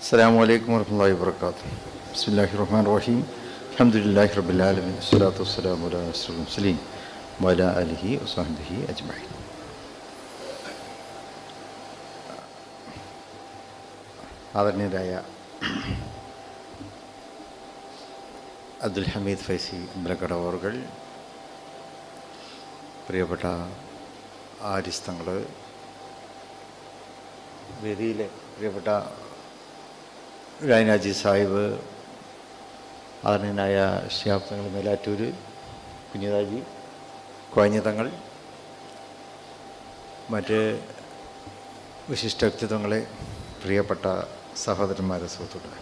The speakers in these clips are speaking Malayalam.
അസ്സാം വലൈക്കും വർഹമുല്ലാ വാത്തു ബിസ്മില്ലാഹി റഹ്മാൻ റഹീം അഹമ്മദില്ലാഹി റബുലാലമിൻ സ്വലാത്തു വസ്സലാം വസ്ലീം വല അലിഹി വസാഹിബിഹി അജ്മഹി ആദരണീയരായ അബ്ദുൽ ഹമീദ് ഫൈസി അമ്പലക്കടവറുകൾ പ്രിയപ്പെട്ട ആരിസ്തങ്ങൾ വേദിയിലെ പ്രിയപ്പെട്ട ഗൈനാജി സാഹിബ് ആദരണീയനായ ഷിയാബ് തങ്ങൾ മേലാറ്റൂർ കുഞ്ഞിതാജി കോയഞ്ഞതങ്ങൾ മറ്റ് വിശിഷ്ട വ്യക്തിത്വങ്ങളെ പ്രിയപ്പെട്ട സഹോദരന്മാരെ സുഹൃത്തുക്കളെ.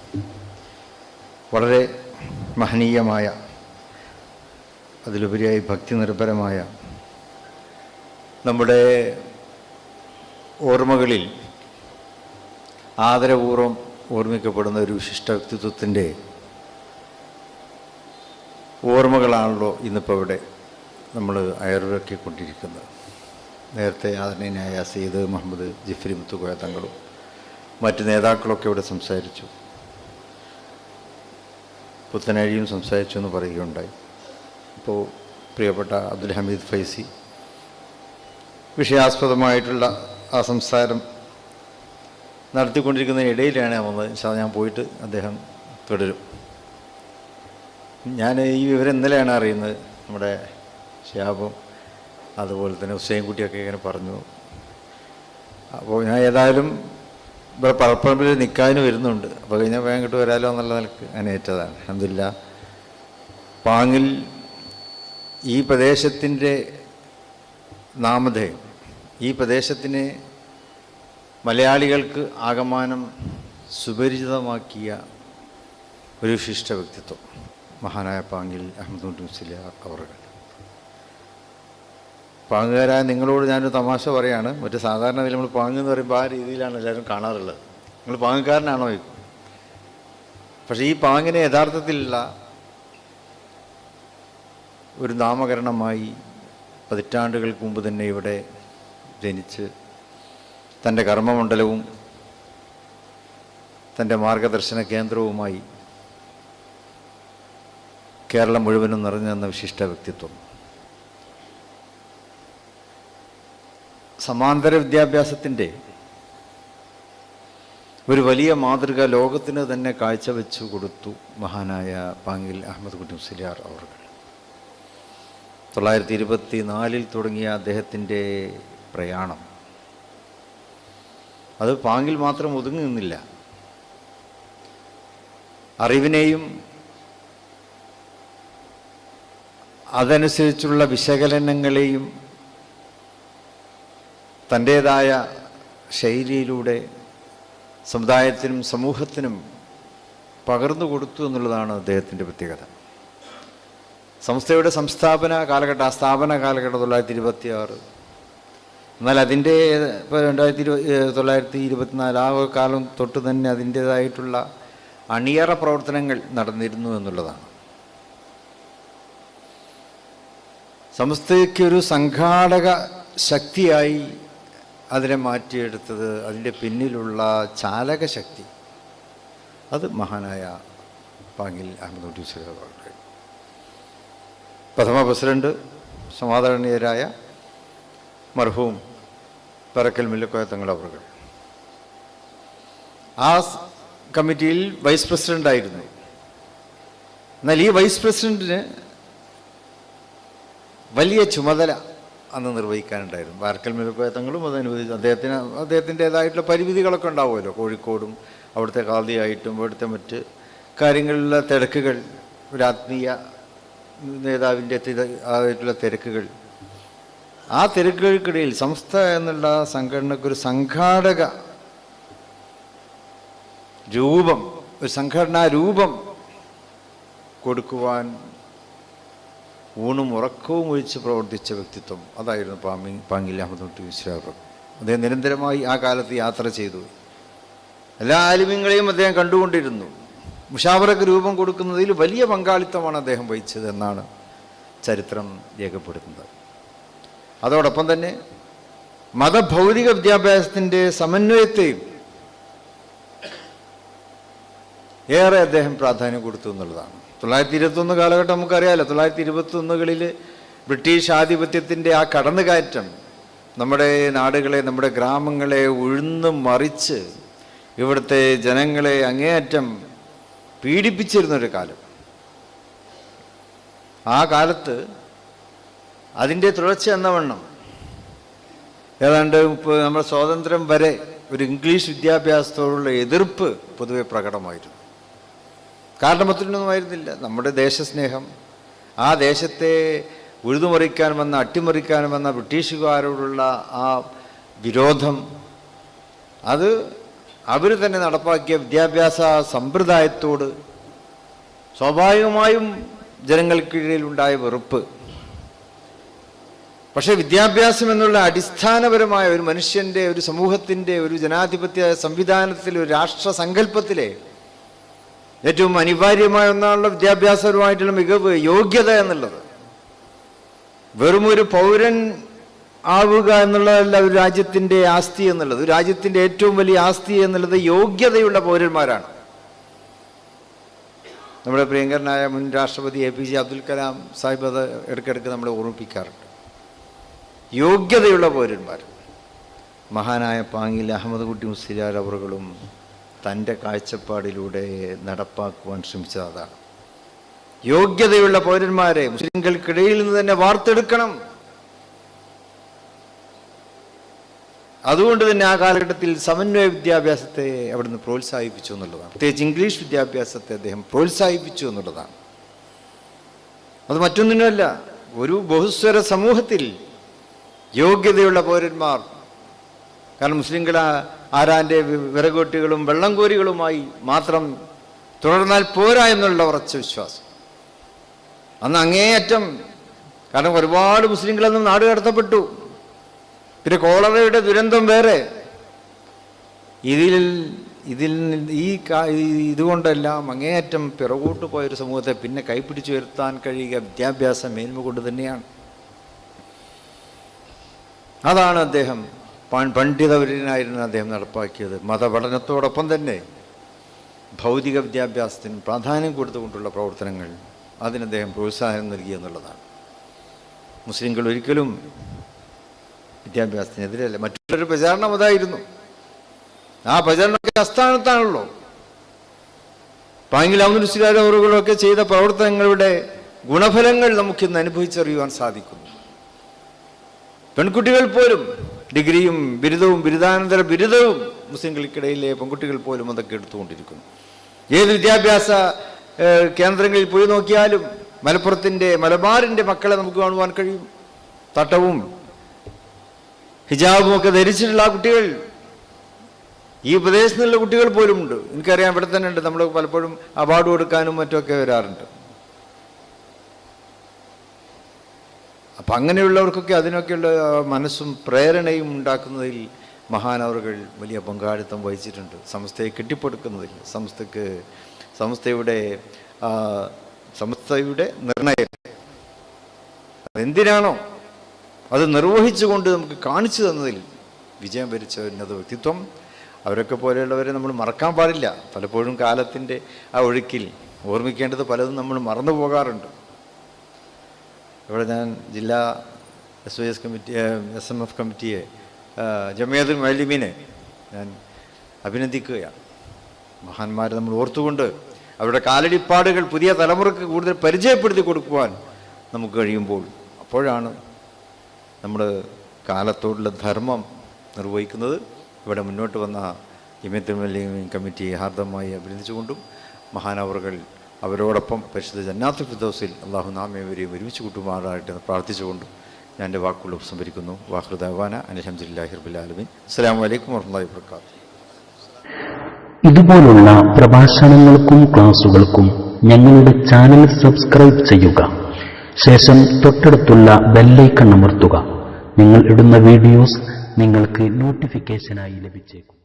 വളരെ മഹനീയമായ അതിലുപരിയായി ഭക്തി നിർഭരമായ നമ്മുടെ ഓർമ്മകളിൽ ആദരപൂർവം ഓർമ്മിക്കപ്പെടുന്ന ഒരു വിശിഷ്ട വ്യക്തിത്വത്തിന്റെ ഓർമ്മകളാണല്ലോ ഇന്നിപ്പോൾ ഇവിടെ നമ്മൾ അയറിറക്കിക്കൊണ്ടിരിക്കുന്നത്. നേരത്തെ ആദരണീയനായ സെയ്ദ് മുഹമ്മദ് ജിഫ്രി മുത്തുകോയ തങ്ങളും മറ്റ് നേതാക്കളൊക്കെ ഇവിടെ സംസാരിച്ചു. പുത്തനഴിയും സംസാരിച്ചു എന്ന് പറയുകയുണ്ടായി. ഇപ്പോൾ പ്രിയപ്പെട്ട അബ്ദുൽ ഹമീദ് ഫൈസി വിഷയാസ്പദമായിട്ടുള്ള ആ സംസാരം നടത്തിക്കൊണ്ടിരിക്കുന്ന ഇടയിലാണ് ഞാൻ വന്നത് സാർ ഞാൻ പോയിട്ട് അദ്ദേഹം തുടരും. ഞാൻ ഈ വിവരം ഇന്നലെയാണ് അറിയുന്നത്. നമ്മുടെ ഷിയാബും അതുപോലെ തന്നെ ഹുസൈൻ കുട്ടിയൊക്കെ ഇങ്ങനെ പറഞ്ഞു. അപ്പോൾ ഞാൻ ഏതായാലും ഇവിടെ പറപ്പറമ്പിൽ നിൽക്കാനും വരുന്നുണ്ട്. അപ്പോൾ കഴിഞ്ഞാൽ വേഗം കിട്ടും വരാലോ എന്നുള്ള നിലയ്ക്ക് അനേറ്റതാണ് അഹമ്മദില്ല പാങ്ങിൽ ഈ പ്രദേശത്തിന്റെ നാമധേയം ഈ പ്രദേശത്തിന് മലയാളികൾക്ക് ആകമാനം സുപരിചിതമാക്കിയ ഒരു വിശിഷ്ട വ്യക്തിത്വം മഹാനായ പാങ്കിൽ അഹമ്മദ് മുസ്ലിയ അവറുകൾ. പാങ്ങുകാരായ നിങ്ങളോട് ഞാനൊരു തമാശ പറയാണ്. മറ്റു സാധാരണ നമ്മൾ പാങ്ങ് എന്ന് പറയുമ്പോൾ ആ രീതിയിലാണ് എല്ലാവരും കാണാറുള്ളത്. നിങ്ങൾ പാങ്ങുകാരനാണോ പക്ഷേ ഈ പാങ്ങിനെ യഥാർത്ഥത്തിലുള്ള ഒരു നാമകരണമായി പതിറ്റാണ്ടുകൾക്ക് മുമ്പ് തന്നെ ഇവിടെ ജനിച്ച് തന്റെ കർമ്മമണ്ഡലവും തന്റെ മാർഗദർശന കേന്ദ്രവുമായി കേരളം മുഴുവനും നിറഞ്ഞു നിന്ന വിശിഷ്ട വ്യക്തിത്വം. സമാന്തര വിദ്യാഭ്യാസത്തിന്റെ ഒരു വലിയ മാതൃക ലോകത്തിന് തന്നെ കാഴ്ചവെച്ചു കൊടുത്തു മഹാനായ പാങ്ങിൽ അഹമ്മദ് കുട്ടി മുസ്ലിയാർ അവർ തൊള്ളായിരത്തി ഇരുപത്തി നാലിൽ തുടങ്ങിയ അദ്ദേഹത്തിന്റെ പ്രയാണം അത് പാങ്കിൽ മാത്രം ഒതുങ്ങി നിന്നില്ല. അറിവിനെയും അതനുസരിച്ചുള്ള വിശകലനങ്ങളെയും തന്റേതായ ശൈലിയിലൂടെ സമുദായത്തിനും സമൂഹത്തിനും പകർന്നു കൊടുത്തു എന്നുള്ളതാണ് അദ്ദേഹത്തിന്റെ പ്രത്യേകത. സംസ്ഥയുടെ സംസ്ഥാപന കാലഘട്ടം ആ സ്ഥാപന കാലഘട്ടം തൊള്ളായിരത്തി ഇരുപത്തി ആറ് എന്നാൽ അതിന്റെ ഇപ്പോൾ രണ്ടായിരത്തി ഇരുപത് തൊള്ളായിരത്തി ഇരുപത്തിനാല് ആ കാലം തൊട്ട് തന്നെ അതിന്റേതായിട്ടുള്ള അണിയറ പ്രവർത്തനങ്ങൾ നടന്നിരുന്നു എന്നുള്ളതാണ്. സംസ്ഥയ്ക്കൊരു സംഘാടക ശക്തിയായി അതിനെ മാറ്റിയെടുത്തത് അതിന്റെ പിന്നിലുള്ള ചാലക ശക്തി. അത് മഹാനായ പാങ്ങിൽ അഹമ്മദ് ടീച്ചറുടെ പ്രഥമ പ്രസിഡന്റ് സമാധാനീയരായ മർഹൂം പറക്കൽ മില്ലക്കോയ തങ്ങളവറുകൾ ആ കമ്മിറ്റിയിൽ വൈസ് പ്രസിഡന്റ് ആയിരുന്നു. എന്നാൽ ഈ വൈസ് പ്രസിഡന്റിന് വലിയ ചുമതല അന്ന് നിർവഹിക്കാനുണ്ടായിരുന്നു. വാർക്കൽ മില്ലക്കോയ തങ്ങളും അത് അനുവദിച്ചു അദ്ദേഹത്തിന് അദ്ദേഹത്തിന്റെതായിട്ടുള്ള പരിമിതികളൊക്കെ ഉണ്ടാവുമല്ലോ. കോഴിക്കോടും അവിടുത്തെ കാതിയായിട്ടും അവിടുത്തെ മറ്റ് കാര്യങ്ങളിലുള്ള തിരക്കുകൾ ഒരു ആത്മീയ നേതാവിന്റെ ആയിട്ടുള്ള തിരക്കുകൾ ആ തിരക്കുകൾക്കിടയിൽ സംസ്ഥ എന്നുള്ള സംഘടനക്കൊരു സംഘാടക രൂപം ഒരു സംഘടനാ രൂപം കൊടുക്കുവാൻ ഊണും ഉറക്കവും ഒഴിച്ച് പ്രവർത്തിച്ച വ്യക്തിത്വം. അതായിരുന്നു പാമി പാങ്കിൽ അഹമ്മദ് വിശ്രാബ് അദ്ദേഹം നിരന്തരമായി ആ കാലത്ത് യാത്ര ചെയ്തു. എല്ലാ ആലിമ്യങ്ങളെയും അദ്ദേഹം കണ്ടുകൊണ്ടിരുന്നു. മുഷാവറക്ക് രൂപം കൊടുക്കുന്നതിൽ വലിയ പങ്കാളിത്തമാണ് അദ്ദേഹം വഹിച്ചത് എന്നാണ് ചരിത്രം രേഖപ്പെടുത്തുന്നത്. അതോടൊപ്പം തന്നെ മതഭൗതിക വിദ്യാഭ്യാസത്തിന്റെ സമന്വയത്തെയും ഏറെ അദ്ദേഹം പ്രാധാന്യം കൊടുത്തു എന്നുള്ളതാണ്. തൊള്ളായിരത്തി ഇരുപത്തൊന്ന് കാലഘട്ടം നമുക്കറിയാമല്ലോ തൊള്ളായിരത്തി ഇരുപത്തൊന്നുകളിൽ ബ്രിട്ടീഷ് ആധിപത്യത്തിന്റെ ആ കടന്നുകയറ്റം നമ്മുടെ നാടുകളെ നമ്മുടെ ഗ്രാമങ്ങളെ ഉഴുന്നു മറിച്ച് ഇവിടുത്തെ ജനങ്ങളെ അങ്ങേയറ്റം പീഡിപ്പിച്ചിരുന്നൊരു കാലം. ആ കാലത്ത് അതിന്റെ തുടർച്ച എന്നവണ്ണം ഏതാണ്ട് ഇപ്പോൾ നമ്മുടെ സ്വാതന്ത്ര്യം വരെ ഒരു ഇംഗ്ലീഷ് വിദ്യാഭ്യാസത്തോടുള്ള എതിർപ്പ് പൊതുവെ പ്രകടമായിരുന്നു. കാരണം മറ്റൊന്നുമായിരുന്നില്ല നമ്മുടെ ദേശസ്നേഹം ആ ദേശത്തെ ഉഴുതുമറിക്കാൻ വന്ന അട്ടിമറിക്കാൻ വന്ന ബ്രിട്ടീഷുകാരോടുള്ള ആ വിരോധം അത് അവർ തന്നെ നടപ്പാക്കിയ വിദ്യാഭ്യാസ സമ്പ്രദായത്തോട് സ്വാഭാവികമായും ജനങ്ങൾക്കിടയിൽ ഉണ്ടായ വെറുപ്പ് പക്ഷേ വിദ്യാഭ്യാസം എന്നുള്ള അടിസ്ഥാനപരമായ ഒരു മനുഷ്യന്റെ ഒരു സമൂഹത്തിന്റെ ഒരു ജനാധിപത്യ സംവിധാനത്തിൽ ഒരു രാഷ്ട്ര സങ്കല്പത്തിലെ ഏറ്റവും അനിവാര്യമായ ഒന്നാണല്ലോ വിദ്യാഭ്യാസപരമായിട്ടുള്ള മികവ് യോഗ്യത എന്നുള്ളത്. വെറും ഒരു പൗരൻ ആവുക എന്നുള്ളതല്ല ഒരു രാജ്യത്തിന്റെ ആസ്തി എന്നുള്ളത്. രാജ്യത്തിന്റെ ഏറ്റവും വലിയ ആസ്തി എന്നുള്ളത് യോഗ്യതയുള്ള പൗരന്മാരാണ്. നമ്മുടെ പ്രിയങ്കരനായ മുൻ രാഷ്ട്രപതി A P J Abdul Kalam Sahib അത് ഇടയ്ക്കിടയ്ക്ക് നമ്മളെ ഓർമ്മിപ്പിക്കാറുണ്ട്. യോഗ്യതയുള്ള പൗരന്മാർ. മഹാനായ പാങ്ങിൽ അഹമ്മദ് കുട്ടി മുസ്ലിയാർ അവറുകളും തന്റെ കാഴ്ചപ്പാടിലൂടെ നടപ്പാക്കുവാൻ ശ്രമിച്ചത് അതാണ് യോഗ്യതയുള്ള പൗരന്മാരെ മുസ്ലിങ്ങൾക്കിടയിൽ നിന്ന് തന്നെ വാർത്തെടുക്കണം. അതുകൊണ്ട് തന്നെ ആ കാലഘട്ടത്തിൽ സമന്വയ വിദ്യാഭ്യാസത്തെ അവിടുന്ന് പ്രോത്സാഹിപ്പിച്ചു എന്നുള്ളതാണ്. പ്രത്യേകിച്ച് ഇംഗ്ലീഷ് വിദ്യാഭ്യാസത്തെ അദ്ദേഹം പ്രോത്സാഹിപ്പിച്ചു എന്നുള്ളതാണ്. അത് മറ്റൊന്നിനുമല്ല ഒരു ബഹുസ്വര സമൂഹത്തിൽ യോഗ്യതയുള്ള പൗരന്മാർ. കാരണം മുസ്ലിംകൾ ആരാന്റെ വിറകോട്ടികളും വെള്ളം കോരികളുമായി മാത്രം തുടർന്നാൽ പോരാ എന്നുള്ള ഉറച്ച വിശ്വാസം. അന്ന് അങ്ങേയറ്റം കാരണം ഒരുപാട് മുസ്ലിങ്ങളെന്നും നാട് കടത്തപ്പെട്ടു. പിന്നെ കോളറയുടെ ദുരന്തം വേറെ. ഇതിൽ ഇതിൽ ഈ ഇതുകൊണ്ടെല്ലാം അങ്ങേയറ്റം പിറകോട്ട് പോയൊരു സമൂഹത്തെ പിന്നെ കൈപ്പിടിച്ചു വരുത്താൻ കഴിയുക വിദ്യാഭ്യാസ മേന്മ കൊണ്ട് തന്നെയാണ്. അതാണ് അദ്ദേഹം. പണ്ഡിതവര്യനായിരുന്നു അദ്ദേഹം നടപ്പാക്കിയത്. മതപഠനത്തോടൊപ്പം തന്നെ ഭൗതിക വിദ്യാഭ്യാസത്തിന് പ്രാധാന്യം കൊടുത്തുകൊണ്ടുള്ള പ്രവർത്തനങ്ങൾ അതിന് അദ്ദേഹം പ്രോത്സാഹനം നൽകി എന്നുള്ളതാണ്. മുസ്ലിങ്ങൾ ഒരിക്കലും വിദ്യാഭ്യാസത്തിനെതിരല്ല. മറ്റുള്ളൊരു പ്രചാരണം അതായിരുന്നു. ആ പ്രചരണമൊക്കെ അസ്ഥാനത്താണല്ലോ പാങ്കിൽ പാങ്കിലാമുസ്ലാരവറുകളൊക്കെ ചെയ്ത പ്രവർത്തനങ്ങളുടെ ഗുണഫലങ്ങൾ നമുക്കിന്ന് അനുഭവിച്ചറിയുവാൻ സാധിക്കുന്നു. പെൺകുട്ടികൾ പോലും ഡിഗ്രിയും ബിരുദവും ബിരുദാനന്തര ബിരുദവും മുസ്ലിംകൾക്കിടയിലെ പെൺകുട്ടികൾ പോലും അതൊക്കെ എടുത്തുകൊണ്ടിരിക്കുന്നു. ഏത് വിദ്യാഭ്യാസ കേന്ദ്രങ്ങളിൽ പോയി നോക്കിയാലും മലപ്പുറത്തിന്റെ മലബാറിന്റെ മക്കളെ നമുക്ക് കാണുവാൻ കഴിയും. തട്ടവും ഹിജാബും ഒക്കെ ധരിച്ചിട്ടുള്ള കുട്ടികൾ ഈ ഉപദേശത്തിനുള്ള കുട്ടികൾ പോലും ഉണ്ട് എനിക്കറിയാം ഇവിടെ തന്നെ ഉണ്ട്. നമ്മൾ പലപ്പോഴും അവാർഡ് കൊടുക്കാനും മറ്റുമൊക്കെ വരാറുണ്ട്. അപ്പം അങ്ങനെയുള്ളവർക്കൊക്കെ അതിനൊക്കെയുള്ള മനസ്സും പ്രേരണയും ഉണ്ടാക്കുന്നതിൽ മഹാനവറുകൾ വലിയ പങ്കാളിത്തം വഹിച്ചിട്ടുണ്ട്. സംസ്ഥയെ കെട്ടിപ്പടുക്കുന്നതിൽ സംസ്ഥക്ക് സംസ്ഥയുടെ സംസ്ഥയുടെ നിർണയം. അതെന്തിനാണോ? അത് നിർവഹിച്ചുകൊണ്ട് നമുക്ക് കാണിച്ചു തന്നതിൽ വിജയം വരിച്ച ഉന്നത വ്യക്തിത്വം. അവരൊക്കെ പോലെയുള്ളവരെ നമ്മൾ മറക്കാൻ പാടില്ല. പലപ്പോഴും കാലത്തിന്റെ ആ ഒഴുക്കിൽ ഓർമ്മിക്കേണ്ടത് പലതും നമ്മൾ മറന്നു പോകാറുണ്ട്. ഇവിടെ ഞാൻ ജില്ലാ S Y S committee S M F കമ്മിറ്റിയെ ജമിയത്തുൽ മലിമിനെ ഞാൻ അഭിനന്ദിക്കുകയാണ്. മഹാന്മാരെ നമ്മൾ ഓർത്തുകൊണ്ട് അവരുടെ കാലടിപ്പാടുകൾ പുതിയ തലമുറയ്ക്ക് കൂടുതൽ പരിചയപ്പെടുത്തി കൊടുക്കുവാൻ നമുക്ക് കഴിയുമ്പോൾ അപ്പോഴാണ് നമ്മൾ കാലത്തോടുള്ള ധർമ്മം നിർവഹിക്കുന്നത്. ഇവിടെ മുന്നോട്ട് വന്ന ജമിയത്തുൽ മലിമിൻ കമ്മിറ്റിയെ ഹാർദമായി അഭിനന്ദിച്ചുകൊണ്ടും മഹാനവറുകൾ അവരോടൊപ്പം പരിശുദ്ധ ജന്നാത്തു ഫിദോസിൽ അള്ളാഹു നാമേവരെയും ഒരുമിച്ച് കൂട്ടുമാറായിട്ട് പ്രാർത്ഥിച്ചുകൊണ്ട് ഞാൻ എന്റെ വാക്കുകൾ ഉപസംഹരിക്കുന്നു. വാഹൃദാന അലഹമുല്ലാഹി റബുലാലമിൻ അസ്സാം വലൈക്കും വർഹമുല്ലാ വർക്കാത്തു ഇതുപോലുള്ള പ്രഭാഷണങ്ങൾക്കും ക്ലാസുകൾക്കും ഞങ്ങളുടെ ചാനൽ സബ്സ്ക്രൈബ് ചെയ്യുക. ശേഷം തൊട്ടടുത്തുള്ള ബെല്ലൈക്കൺ അമർത്തുക. നിങ്ങൾ ഇടുന്ന വീഡിയോസ് നിങ്ങൾക്ക് നോട്ടിഫിക്കേഷനായി ലഭിച്ചേക്കും.